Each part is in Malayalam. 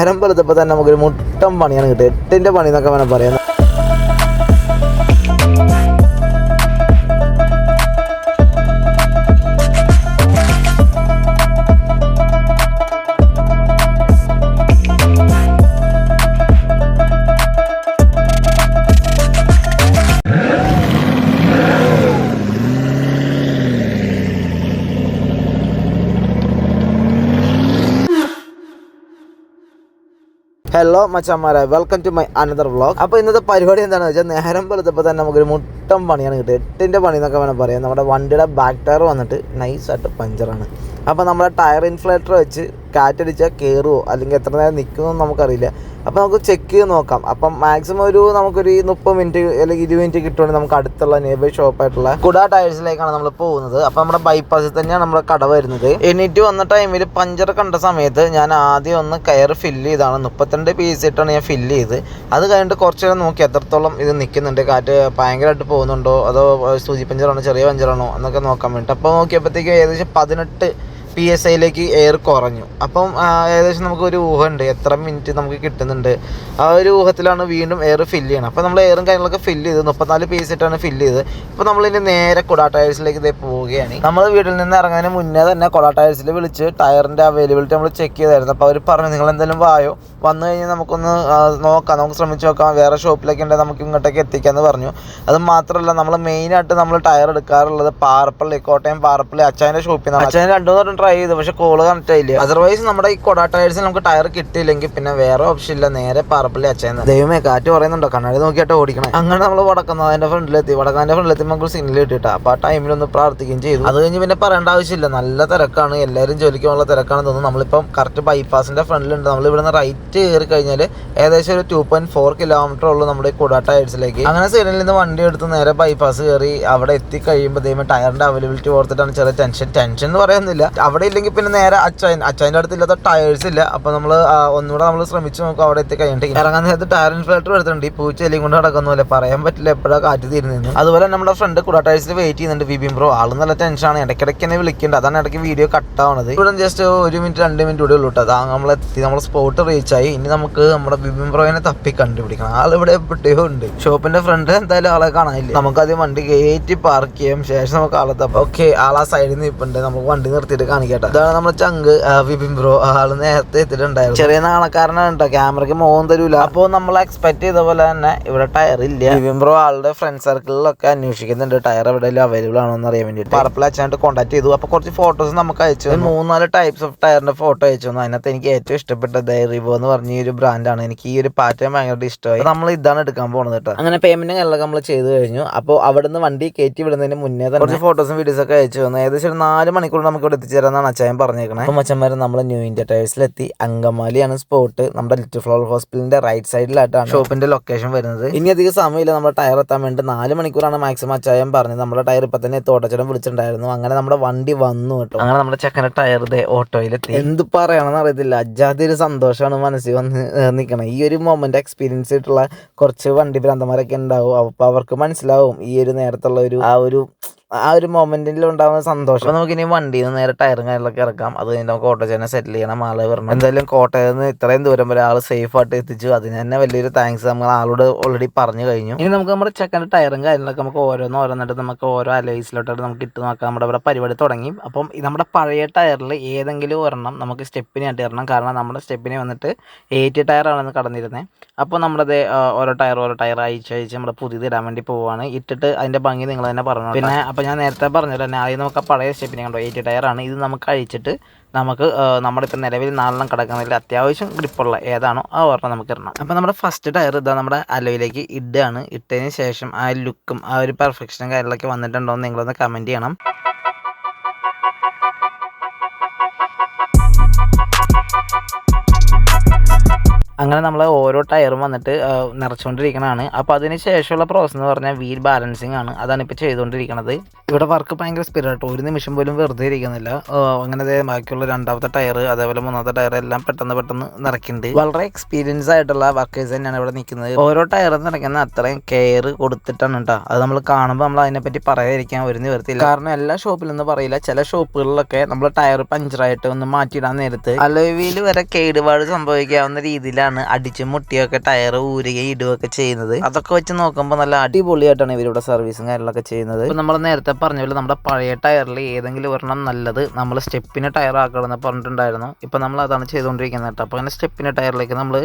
നേരം തന്നെ നമുക്കൊരു മുട്ടം പണിയാണ് കിട്ടിയത് എട്ടിന്റെ പണി എന്നൊക്കെ വേണം പറയാം ഹലോ മച്ചന്മാരെ. Welcome to my another vlog അപ്പോൾ ഇന്നത്തെ പരിപാടി എന്താണെന്ന് വെച്ചാൽ നേരം വെളുത്തപ്പോൾ തന്നെ നമുക്കൊരു മുട്ടം പണിയാണ് കിട്ടിയത്. എട്ടിന്റെ പണി എന്നൊക്കെ വേണം പറയാം നമ്മുടെ വണ്ടിയുടെ ബാക്ക് ടയർ വന്നിട്ട് നൈസായിട്ട് പഞ്ചറാണ് അപ്പോൾ നമ്മൾ ടയർ ഇൻഫ്ലേറ്റർ വെച്ച് കാറ്റടിച്ചാൽ കയറുമോ അല്ലെങ്കിൽ എത്ര നേരം നിൽക്കുമോ നമുക്കറിയില്ല. അപ്പോൾ നമുക്ക് ചെക്ക് ചെയ്ത് നോക്കാം. അപ്പം മാക്സിമം ഒരു നമുക്കൊരു മുപ്പത് മിനിറ്റ് അല്ലെങ്കിൽ ഇരുപത് മിനിറ്റ് കിട്ടുവാണെങ്കിൽ നമുക്ക് അടുത്തുള്ള നിയർബൈ ഷോപ്പായിട്ടുള്ള കുട ടയേഴ്സിലേക്കാണ് നമ്മൾ പോകുന്നത്. അപ്പോൾ നമ്മുടെ ബൈപ്പാസിൽ തന്നെയാണ് നമ്മുടെ കട വരുന്നത്. എണീറ്റ് വന്ന ടൈമിൽ പഞ്ചർ കണ്ട സമയത്ത് ഞാൻ ആദ്യം ഒന്ന് കയർ ഫില്ല് ചെയ്താണ്. മുപ്പത്തിരണ്ട് പീസ് ഇട്ടാണ് ഞാൻ ഫില്ല് ചെയ്ത്. അത് കഴിഞ്ഞിട്ട് കുറച്ച് നേരം നോക്കി. എത്രത്തോളം ഇത് നിൽക്കുന്നുണ്ട് കാറ്റ് ഭയങ്കരമായിട്ട് പോകുന്നുണ്ടോ? അതോ സൂചി പഞ്ചറാണോ ചെറിയ പഞ്ചറാണോ? എന്നൊക്കെ നോക്കാൻ വേണ്ടിയിട്ട് അപ്പോൾ നോക്കിയപ്പോഴത്തേക്കും ഏകദേശം പതിനെട്ട് പി എസ് ഐയിലേക്ക് എയർ കുറഞ്ഞു. അപ്പം ഏകദേശം നമുക്ക് ഒരു ഊഹമുണ്ട് എത്ര മിനിറ്റ് നമുക്ക് കിട്ടുന്നുണ്ട്. ആ ഒരു ഊഹത്തിലാണ് വീണ്ടും എയർ ഫില്ല് ചെയ്യണം അപ്പോൾ നമ്മൾ എയറും കാര്യങ്ങളൊക്കെ ഫില്ല് ചെയ്ത് മുപ്പത്തിനാല് പി എസ് ഇട്ടാണ് ഫില്ല് ചെയ്ത്. ഇപ്പോൾ ഇനി നേരെ കൊടാ ടയേഴ്സിലേക്ക് ഇതേ പോവുകയാണ്. നമ്മൾ വീട്ടിൽ നിന്ന് ഇറങ്ങുന്നതിന് മുന്നേ തന്നെ കൊടാ ടയേഴ്സിൽ വിളിച്ച് ടയറിന്റെ അവൈലബിലിറ്റി നമ്മൾ ചെക്ക് ചെയ്തായിരുന്നു. അപ്പോൾ അവർ പറഞ്ഞു നിങ്ങൾ എന്തെങ്കിലും വായോ? വന്നു കഴിഞ്ഞാൽ നമുക്കൊന്ന് നോക്കാം. നമുക്ക് ശ്രമിച്ച് നോക്കാം. വേറെ ഷോപ്പിലൊക്കെ ഉണ്ടെങ്കിൽ നമുക്ക് ഇങ്ങോട്ടേക്ക് എത്തിക്കാമെന്ന് പറഞ്ഞു. അത് മാത്രമല്ല നമ്മൾ മെയിനായിട്ട് നമ്മൾ ടയർ എടുക്കാറുള്ളത് പാറപ്പള്ളി കോട്ടയം പാറപ്പള്ളി അച്ചായന്റെ ഷോപ്പിൽ നിന്നാണ് അച്ചായൻ രണ്ടു ട്രൈ ചെയ്തു പക്ഷെ കോൾ കണക്ട് ആയില്ല. അതർവൈസ് നമ്മുടെ ഈ കൊട ടയർസിൽ നമുക്ക് ടയർ കിട്ടിയില്ലെങ്കിൽ പിന്നെ വേറെ ഓപ്ഷൻ ഇല്ല. നേരെ പാറപ്പള്ളി അച്ചായൻ ദൈവമേ കാറ്റ് പറയുന്നുണ്ടോ? കണ്ണാടി നോക്കിയിട്ട് ഓടിക്കണം. അങ്ങനെ നമ്മൾ വടക്കുന്നതിന്റെ ഫ്രണ്ടിലെത്തി വടക്കാന്റെ ഫ്രണ്ടിലെത്തി നമുക്ക് സിഗ്നൽ കിട്ടിയിട്ടാ? അപ്പോൾ ആ ടൈമിൽ ഒന്ന് പ്രാർത്ഥിക്കുകയും ചെയ്തു. അത് കഴിഞ്ഞ് പിന്നെ പറയേണ്ട ആവശ്യമില്ല. നല്ല തിരക്കാണ്. എല്ലാവരും ജോലിക്കുമുള്ള തിരക്കാണ് തോന്നുന്നു. നമ്മളിപ്പം കറക്റ്റ് ബൈപ്പാസിന്റെ ഫ്രണ്ടിലുണ്ട് നമ്മൾ ഇവിടുന്ന് റൈറ്റ് കയറി കഴിഞ്ഞാൽ ഏകദേശം ഒരു ടു പോയിന്റ് ഫോർ കിലോമീറ്റർ ഉള്ളൂ നമ്മുടെ കുട ടയേഴ്സിലേക്ക് അങ്ങനെ സൈഡിൽ നിന്ന് വണ്ടി എടുത്ത് നേരെ ബൈപ്പാസ് കയറി അവിടെ എത്തി കഴിയുമ്പോൾ ദൈവം ടയറിന്റെ അവൈലബിലിറ്റി ഓർത്തിട്ടാണ് ചെറിയ ടെൻഷൻ ടെൻഷൻ എന്ന് പറയുന്നില്ല അവിടെ ഇല്ലെങ്കിൽ പിന്നെ നേരെ അച്ചായൻ അച്ചായന്റെ അടുത്ത് ഇല്ലാത്ത ടയേഴ്സ് ഇല്ല അപ്പോൾ നമ്മൾ ഒന്നുകൂടെ നമ്മൾ ശ്രമിച്ചു നോക്കും അവിടെ എത്തി കഴിഞ്ഞിട്ട് ഇറങ്ങാൻ നേരത്ത് ടയർ ഇൻഫ്ലേറ്റർ എടുത്തിട്ടുണ്ട്. ഈ പൂച്ചെലിയും കൊണ്ട് നടക്കുന്നപോലെ പറയാൻ പറ്റില്ല എപ്പോഴാണ് കാറ്റ് തീരുന്നത് അതുപോലെ നമ്മുടെ ഫ്രണ്ട് കുട ടയേഴ്സിൽ വെയിറ്റ് ചെയ്യുന്നുണ്ട് വിപിൻ ബ്രോ ആൾ നല്ല ടെൻഷനാണ് ഇടയ്ക്കിടയ്ക്ക് എന്നെ വിളിക്കുന്നുണ്ട് അതാണ് ഇടയ്ക്ക് വീഡിയോ കട്ടാവണത് ഇവിടെ ജസ്റ്റ് ഒരു മിനിറ്റ് രണ്ട് മിനിറ്റ് കൂടെ ഉള്ളൂ കേട്ടോ നമ്മൾ എത്തി. നമ്മൾ സ്പോട്ട് റീച്ച് ആയി. ഇനി നമുക്ക് നമ്മുടെ വിബിൻ ബ്രോയിനെ തപ്പി കണ്ടുപിടിക്കണം. ആൾ ഇവിടെ എപ്പോഴും ഉണ്ട്. ഷോപ്പിന്റെ ഫ്രണ്ട് എന്തായാലും ആളെ കാണാനില്ല? നമുക്ക് ആദ്യം വണ്ടി കയറ്റി പാർക്ക് ചെയ്യാം. ശേഷം നമുക്ക് ആളെ തപ്പാം. ഓക്കെ ആൾ ആ സൈഡിൽ നിന്ന് ഇപ്പുണ്ട് നമുക്ക് വണ്ടി നിർത്തിയിട്ട് കാണിക്കട്ടെ ഇതാണ് നമ്മുടെ ചങ്ക് വിപിൻ ബ്രോ ആൾ നേരത്തെ എത്തിയിട്ടുണ്ടായിരുന്നു. ചെറിയ നാണക്കാരനാണ് കേട്ടോ ക്യാമറയ്ക്ക് മോഹം തരൂല. അപ്പോ നമ്മൾ എക്സ്പെക്ട് ചെയ്ത പോലെ തന്നെ ഇവിടെ ടയർ ഇല്ല. വിപിൻ ബ്രോ ആളുടെ ഫ്രണ്ട് സർക്കിളിലൊക്കെ അന്വേഷിക്കുന്നുണ്ട്. ടയർ എവിടെയെങ്കിലും അവൈലബിൾ ആണോ എന്ന് അറിയാൻ വേണ്ടിയിട്ട്. പറപ്പിൾ അച്ഛനായിട്ട് കോൺടാക്ട് ചെയ്തു. അപ്പോൾ കുറച്ച് ഫോട്ടോസ് നമുക്ക് അയച്ചു. മൂന്നാൽ ടൈപ്സ് ഓഫ് ടയറിന്റെ ഫോട്ടോ അയച്ചു തന്നു. അതിനകത്ത് എനിക്ക് ഏറ്റവും ഇഷ്ടപ്പെട്ടത് റിവോ എന്ന് പറഞ്ഞ ഈ ഒരു ബ്രാൻഡാണ് എനിക്ക് ഈ ഒരു പാറ്റേൺ ഭയങ്കര ഇഷ്ടമായി. നമ്മൾ ഇതാണ് എടുക്കാൻ പോകുന്നത് കേട്ടോ. അങ്ങനെ പേയ്മെന്റ് കാര്യങ്ങളൊക്കെ നമ്മൾ ചെയ്തു കഴിഞ്ഞു. അപ്പോൾ അവിടുന്ന് വണ്ടി കയറ്റി വിടുന്നതിന് മുന്നേ തന്നെ കുറച്ച് ഫോട്ടോസും വീഡിയോസ് ഒക്കെ അയച്ചു തന്നു. ഏകദേശം ഒരു നാല് മണിക്കൂർ നമുക്ക് ഇവിടെ എത്തിച്ചേരാന്നാണ് അച്ചായൻ പറഞ്ഞേക്കണേ. അപ്പോൾ മച്ചന്മാരെ നമ്മൾ ന്യൂ ഇന്ത്യ ടയേഴ്സിലെത്തി അങ്കമാലിയാണ് സ്പോട്ട് നമ്മുടെ ലിറ്റിൽ ഫ്ലവർ ഹോസ്പിറ്റലിന്റെ റൈറ്റ് സൈഡിലായിട്ടാണ് ഷോപ്പിന്റെ ലൊക്കേഷൻ വരുന്നത്. ഇനി അധികം സമയമില്ല. നമ്മുടെ ടയർ എത്താൻ വേണ്ടി നാല് മണിക്കൂറാണ് മാക്സിമം അച്ചായൻ പറഞ്ഞത്. നമ്മുടെ ടയർ ഇപ്പൊ തന്നെ തോട്ടച്ചടം വിളിച്ചിട്ടുണ്ടായിരുന്നു. അങ്ങനെ നമ്മുടെ വണ്ടി വന്നു കേട്ടോ. അങ്ങനെ നമ്മുടെ ചെക്കന്റെ ടയർ ദേ ഓട്ടോയിലെത്തി. എന്ത് പറയണമെന്ന് അറിയത്തില്ല. അജാതി ഒരു സന്തോഷമാണ് മനസ്സിൽ വന്ന് നിൽക്കണം ഈ ഒരു മൊമെന്റ് എക്സ്പീരിയൻസ് ആയിട്ടുള്ള കുറച്ച് വണ്ടി ഭ്രാന്തന്മാരൊക്കെ ഉണ്ടാവും. അപ്പോൾ അവർക്ക് മനസ്സിലാവും ഈ ഒരു നേരത്തുള്ള ഒരു ആ ഒരു ആ ഒരു മൊമെന്റിൽ ഉണ്ടാകുന്ന സന്തോഷം. അപ്പോൾ നമുക്ക് ഇനി വണ്ടിയിൽ നിന്ന് നേരെ ടയറും കാര്യങ്ങളൊക്കെ ഇറക്കാം. അത് കഴിഞ്ഞ് നമുക്ക് ഓട്ടോ ചേനെ സെറ്റിൽ ചെയ്യണം ആളെ വരണം. എന്തായാലും കോട്ടയത്ത് നിന്ന് ഇത്രയും ദൂരം വരെ ആൾ സേഫ് ആയിട്ട് എത്തിച്ചു. അതിന് തന്നെ വലിയൊരു താങ്ക്സ് നമ്മൾ ആളോട് ഓൾറെഡി പറഞ്ഞു കഴിഞ്ഞു. ഇനി നമുക്ക് നമ്മുടെ ചെക്കന്റെ ടയറും കാര്യങ്ങളൊക്കെ നമുക്ക് ഓരോന്ന് ഓരോന്നിട്ട് നമുക്ക് ഓരോ അലൈസിലോട്ടായിട്ട് നമുക്ക് ഇട്ട് നോക്കാം. നമ്മുടെ ഇവിടെ പരിപാടി തുടങ്ങി. അപ്പം നമ്മുടെ പഴയ ടയറിൽ ഏതെങ്കിലും ഒരെണ്ണം നമുക്ക് സ്റ്റെപ്പിനായിട്ട് ഇടണം കാരണം നമ്മുടെ സ്റ്റെപ്പിനെ വന്നിട്ട് എയ്റ്റ് ടയറാണെന്ന് കടന്നിരുന്നത് അപ്പോൾ നമ്മളത് ഓരോ ടയർ ഓരോ ടയർ അയച്ച് അയച്ച് നമ്മുടെ പുതിയത് ഇടാൻ വേണ്ടി പോവുകയാണ് ഇട്ടിട്ട് അതിന്റെ ഭംഗി നിങ്ങൾ തന്നെ പറഞ്ഞു പിന്നെ അപ്പോൾ ഞാൻ നേരത്തെ പറഞ്ഞല്ലോ തന്നെ ആദ്യം നമുക്ക് ആ പഴയ സ്റ്റെപ്പിനെ കണ്ടോ? എയ്റ്റ് ടയറാണ് ഇത് നമുക്ക് അഴിച്ചിട്ട് നമുക്ക് നമ്മളിപ്പോൾ നിലവിൽ നാലെണ്ണം കിടക്കുന്നതിൽ അത്യാവശ്യം ഗ്രിപ്പുള്ള ഏതാണോ ആ ഒരെണ്ണം നമുക്ക് ഇടണം. അപ്പോൾ നമ്മുടെ ഫസ്റ്റ് ടയർ ഇതാ നമ്മുടെ അലോയിലേക്ക് ഇടുകയാണ്. ഇട്ടതിന് ശേഷം ആ ലുക്കും ആ ഒരു പെർഫെക്ഷനും കാര്യങ്ങളൊക്കെ വന്നിട്ടുണ്ടോ എന്ന് നിങ്ങളൊന്ന് കമന്റ് ചെയ്യണം. അങ്ങനെ നമ്മൾ ഓരോ ടയറും വന്നിട്ട് നിറച്ചുകൊണ്ടിരിക്കണതാണ്. അപ്പോൾ അതിന് ശേഷമുള്ള പ്രോസസ്സ് എന്ന് പറഞ്ഞാൽ വീൽ ബാലൻസിങ് ആണ്. അതാണ് ഇപ്പോൾ ചെയ്തുകൊണ്ടിരിക്കുന്നത് ഇവിടെ വർക്ക് ഭയങ്കര സ്പിരിട്ടോ ഒരു നിമിഷം പോലും വെറുതെ ഇരിക്കുന്നില്ല. അങ്ങനെ ബാക്കിയുള്ള രണ്ടാമത്തെ ടയർ അതേപോലെ മൂന്നാമത്തെ ടയർ എല്ലാം പെട്ടെന്ന് പെട്ടെന്ന് നിറയ്ക്കുന്നുണ്ട്. വളരെ എക്സ്പീരിയൻസ് ആയിട്ടുള്ള വർക്കേഴ്സ് തന്നെയാണ് ഇവിടെ നിൽക്കുന്നത്. ഓരോ ടയർ നിറയ്ക്കുന്ന അത്രയും കെയർ കൊടുത്തിട്ടാണ് കേട്ടോ അത് നമ്മൾ കാണുമ്പോൾ നമ്മൾ അതിനെപ്പറ്റി പറയാതിരിക്കാൻ ഒരു നിവർത്തിയില്ല കാരണം എല്ലാ ഷോപ്പിലൊന്നും പറയില്ല. ചില ഷോപ്പുകളിലൊക്കെ നമ്മൾ ടയർ പഞ്ചറായിട്ട് ഒന്ന് മാറ്റിയിടാൻ നേരത്ത് അലോവിയിൽ വരെ കേടുപാട് സംഭവിക്കാവുന്ന രീതിയിലാണ് അടിച്ചും മുട്ടിയൊക്കെ ടയർ ഊരുകയും ഇടുകയൊക്കെ ചെയ്യുന്നത്. അതൊക്കെ വെച്ച് നോക്കുമ്പോൾ നല്ല അടിപൊളിയായിട്ടാണ് ഇവരുടെ സർവീസും കാര്യങ്ങളൊക്കെ ചെയ്യുന്നത്. നമ്മൾ നേരത്തെ പറഞ്ഞ പോലെ നമ്മുടെ പഴയ ടയറിൽ ഏതെങ്കിലും ഒരെണ്ണം നല്ലത് നമ്മൾ സ്റ്റെപ്പിന് ടയർ ആക്കണമെന്ന് പറഞ്ഞിട്ടുണ്ടായിരുന്നു. ഇപ്പം നമ്മൾ അതാണ് ചെയ്തുകൊണ്ടിരിക്കുന്നത് കേട്ടോ. അപ്പോൾ അങ്ങനെ സ്റ്റെപ്പിന് ടയറിലേക്ക് നമ്മൾ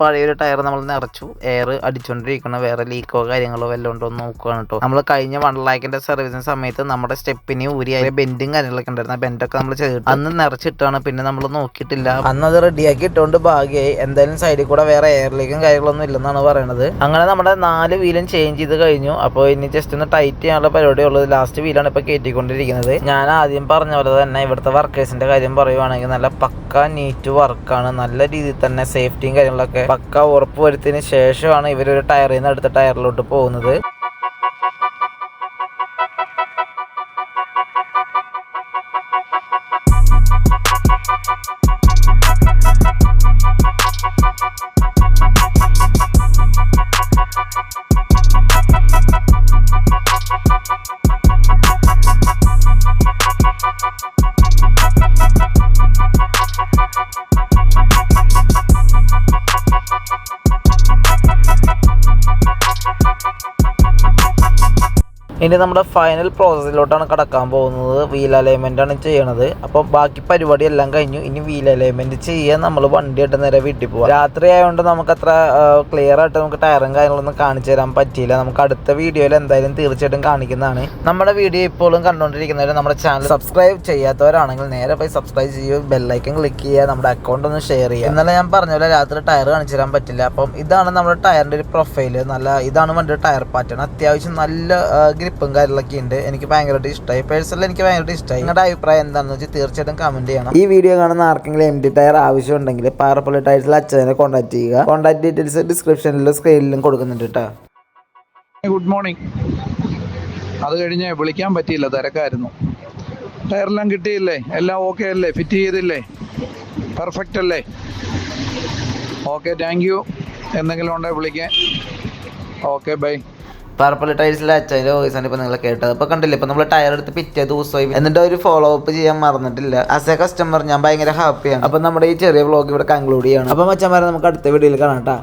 പഴയൊരു ടയർ നമ്മൾ നിറച്ചു എയർ അടിച്ചുകൊണ്ടിരിക്കണം വേറെ ലീക്കോ കാര്യങ്ങളോ വല്ലതും ഉണ്ടോ എന്ന് നോക്കുകയാണ് കേട്ടോ. നമ്മൾ കഴിഞ്ഞ വൺ ലാക്കിന്റെ സർവീസിന് സമയത്ത് നമ്മുടെ സ്റ്റെപ്പിന് ഊരി അതിന് ബെൻഡും കാര്യങ്ങളൊക്കെ ഉണ്ടായിരുന്നു. ബെൻഡൊക്കെ നമ്മൾ ചെയ്തിട്ട് അന്ന് നിറച്ചിട്ടാണ് പിന്നെ നമ്മൾ നോക്കിയിട്ടില്ല. അന്ന് അത് റെഡിയാക്കി ഇട്ടുകൊണ്ട് ഭാഗ്യമായി എന്തായാലും സൈഡിൽ കൂടെ വേറെ എയർലേക്കും കാര്യങ്ങളൊന്നും ഇല്ലെന്നാണ് പറയുന്നത് അങ്ങനെ നമ്മുടെ നാല് വീലും ചേഞ്ച് ചെയ്ത് കഴിഞ്ഞു. അപ്പോൾ ഇനി ജസ്റ്റ് ഒന്ന് ടൈറ്റ് ചെയ്യാനുള്ള പരിപാടി ഉള്ളത് ലാസ്റ്റ് വീലാണ് ഇപ്പോൾ കയറ്റിക്കൊണ്ടിരിക്കുന്നത് ഞാൻ ആദ്യം പറഞ്ഞ പോലെ തന്നെ ഇവിടുത്തെ വർക്കേഴ്സിന്റെ കാര്യം പറയുവാണെങ്കിൽ നല്ല പക്ക നീറ്റ് വർക്കാണ് നല്ല രീതിയിൽ തന്നെ സേഫ്റ്റിയും കാര്യങ്ങളൊക്കെ പക്ക ഉറപ്പ് വരുത്തിയതിന് ശേഷമാണ് ഇവരൊരു ടയറിൽ നിന്ന് അടുത്ത ടയറിലോട്ട് പോകുന്നത്. ഇനി നമ്മുടെ ഫൈനൽ പ്രോസസ്സിലോട്ടാണ് കടക്കാൻ പോകുന്നത്. വീൽ ആണ് ചെയ്യണത്. അപ്പോൾ ബാക്കി പരിപാടി എല്ലാം കഴിഞ്ഞു. ഇനി വീൽ അലൈൻമെന്റ് ചെയ്യാൻ നമ്മൾ വണ്ടി ഇട്ട് നേരെ വീട്ടിൽ പോകാം രാത്രി ആയതുകൊണ്ട് നമുക്ക് അത്ര ക്ലിയർ ആയിട്ട് നമുക്ക് ടയറും കാര്യങ്ങളൊന്നും കാണിച്ചു തരാൻ പറ്റിയില്ല. നമുക്ക് അടുത്ത വീഡിയോയിൽ എന്തായാലും തീർച്ചയായിട്ടും കാണിക്കുന്നതാണ്. നമ്മുടെ വീഡിയോ ഇപ്പോഴും കണ്ടുകൊണ്ടിരിക്കുന്നവർ നമ്മുടെ ചാനൽ സബ്സ്ക്രൈബ് ചെയ്യാത്തവരാണെങ്കിൽ നേരെ പോയി സബ്സ്ക്രൈബ് ചെയ്യുക. ബെല്ലൈക്കൻ ക്ലിക്ക് ചെയ്യുക. നമ്മുടെ അക്കൗണ്ട് ഒന്ന് ഷെയർ ചെയ്യുക. ഇന്നലെ ഞാൻ പറഞ്ഞ പോലെ രാത്രി ടയർ കാണിച്ചു തരാൻ പറ്റില്ല. അപ്പം ഇതാണ് നമ്മുടെ ടയറിന്റെ ഒരു പ്രൊഫൈൽ നല്ല ഇതാണ് വണ്ടിയുടെ ടയർ പാറ്റേൺ അത്യാവശ്യം നല്ല ഗ്രിപ്പും കാര്യങ്ങളൊക്കെ ഉണ്ട് എനിക്ക് ഭയങ്കരമായിട്ട് ഇഷ്ടമായി പേഴ്സണലി എനിക്ക് ഭയങ്കരമായിട്ട് ഇഷ്ടമായി നിങ്ങളുടെ അഭിപ്രായം എന്താണെന്ന് വെച്ചാൽ തീർച്ചയായിട്ടും കമന്റ് ചെയ്യണം. ഈ വീഡിയോ കാണുന്ന ആർക്കെങ്കിലും എം ഡി ടയർ ആവശ്യമുണ്ടെങ്കിൽ പാറപ്പള്ളി ടയർസിൽ അച്ഛനെ കോൺടാക്ട് ചെയ്യുക. കോൺടാക്ട് ഡീറ്റെയിൽസ് ഡിസ്ക്രിപ്ഷനിലും സ്ക്രീനിലും കൊടുക്കുന്നുണ്ട് കേട്ടോ ഗുഡ് മോർണിംഗ് അത് കഴിഞ്ഞ് വിളിക്കാൻ പറ്റിയില്ല തിരക്കായിരുന്നു. ടയറെല്ലാം കിട്ടിയില്ലേ? എല്ലാം ഓക്കെ അല്ലേ? ഫിറ്റ് ചെയ്തില്ലേ? പെർഫെക്റ്റ് അല്ലേ? ഓക്കെ താങ്ക് യു എന്തെങ്കിലും ഉണ്ടെങ്കിൽ വിളിക്കാൻ ഓക്കെ ബൈ പാറപ്പള്ളി ടൈൽസിലെ അച്ഛന്റെ വോയിസ് ആണ് ഇപ്പോൾ നിങ്ങൾ കേട്ടത്. അപ്പോൾ കണ്ടില്ലേ? ഇപ്പോൾ നമ്മൾ ടയർ എടുത്ത് പിറ്റേ ദിവസമായി. എന്നിട്ട് ഒരു ഫോളോ അപ്പ് ചെയ്യാൻ മറന്നിട്ടില്ല. ആസ് എ കസ്റ്റമർ ഞാൻ ഭയങ്കര ഹാപ്പിയാണ് അപ്പോൾ നമ്മുടെ ഈ ചെറിയ വ്ളോഗ് ഇവിടെ കൺക്ലൂഡ് ചെയ്യണം. അപ്പോൾ മച്ചന്മാരെ നമുക്ക് അടുത്ത വീഡിയോയിൽ കാണാം കേട്ടോ